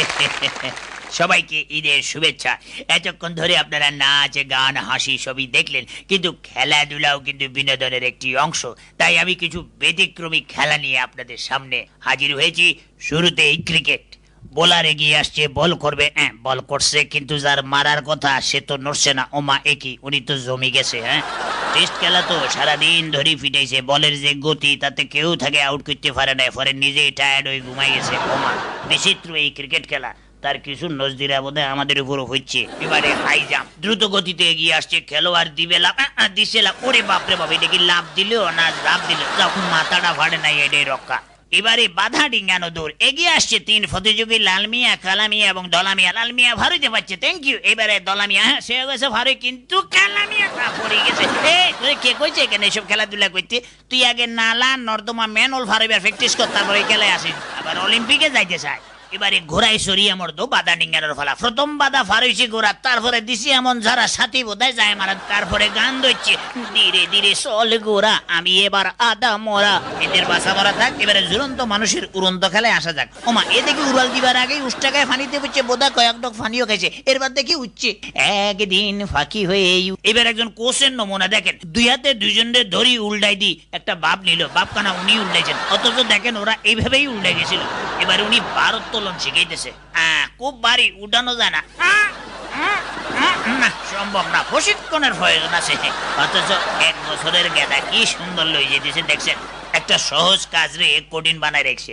সবাইকে ঈদের শুভেচ্ছা। এতক্ষণ ধরে আপনারা নাচ, গান, হাসি সবই দেখলেন, কিন্তু খেলাধুলাও কিন্তু বিনোদনের একটি অংশ। তাই আমি কিছু ব্যতিক্রমী খেলা নিয়ে আপনাদের সামনে হাজির হয়েছি। শুরুতেই ক্রিকেট। বোলার এগিয়ে আসছে, বল করবে। হ্যাঁ বল করছে, কিন্তু যার মারার কথা সে তো নড়ছে না। ওমা একই উনি তো জমি গেছে হ্যাঁ? টেস্ট খেলা তো সারাদিন ধরে ফিটাইছে। বলের যে গতি, তাতে কেউ থাকে আউট করতে পারে না পরে নিজেই টায়ার্ড হয়ে ঘুমাই গেছে ওমা বিচিত্র এই ক্রিকেট খেলা। তার কিছু নজদিরা বোধহয় আমাদের উপর হচ্ছে। এবারে হাই জাম্প দ্রুত গতিতে এগিয়ে আসছে খেলোয়াড় দিবে লাভ দিছে লাভ ওরে বাপরে বাপ, এটা কি লাভ দিলেও না লাভ দিল? যাও মাথাটা ফাড়ে নাই এটাই রক্ষা। এবারে বাধা ডিঙ্গানো দূর এগিয়ে আসছে তিন প্রতিযোগী লাল মিয়া কালা মিয়া এবং দলা মিয়া লাল মিয়া ভারতে পাচ্ছে। থ্যাংক ইউ এবারে দলা মিয়া হ্যাঁ সে গেছে ভারী কিন্তু কালা মিয়া কা পড়ে গেছে। এই কে কইছে এখানে এসব খেলাধুলা করতে? তুই আগে নালা, নর্দমা ম্যানল ভারবার প্র্যাকটিস কর, তারপরে খেলায় আসিস। আবার অলিম্পিকে যাইতে চায়। এবারে ঘোড়ায় সরিয়ে মরতো বাধা ডিঙ্গানোর ফলা। প্রথম বাধা ফারুইছি ঘোড়া, তারপরে দিছি এমন যারা সাথী বোধহয় যায় মারা তারপরে গান ধরছে ধীরে ধীরে চল গোড়া আমি এবার আদা মরা। এদের বাসা মরা থাক, এবারে ঝুলন্ত মানুষের উড়ন্ত খেলায় আসা যাক। ওমা, এ দেখি উড়াল দিবার আগেই উষ্টাকায় ফানিতে বুঝছে বোধা কয়েক ডক ফানিও খাইছে এরবার দেখি উঠছে। একদিন ফাঁকি হয়ে এবার একজন কোষের নমুনা দেখেন। দুই হাতে দুইজনের ধরি উল্টাই দি একটা বাপ নিল বাপ কানা উনি উল্টাইছেন। অথচ দেখেন ওরা এইভাবেই উল্টে গেছিল। এবার উনি ভারোত্তোলন শিখাইতেছে খুব বাড়ি উঠানো যায় না, সম্ভব না, প্রশিক্ষণের প্রয়োজন আছে। অথচ এক বছরের গেদা কি সুন্দর লই যেতেছে, দেখছেন? একটা সহজ কাজ রে, কঠিন বানায় রেখছে।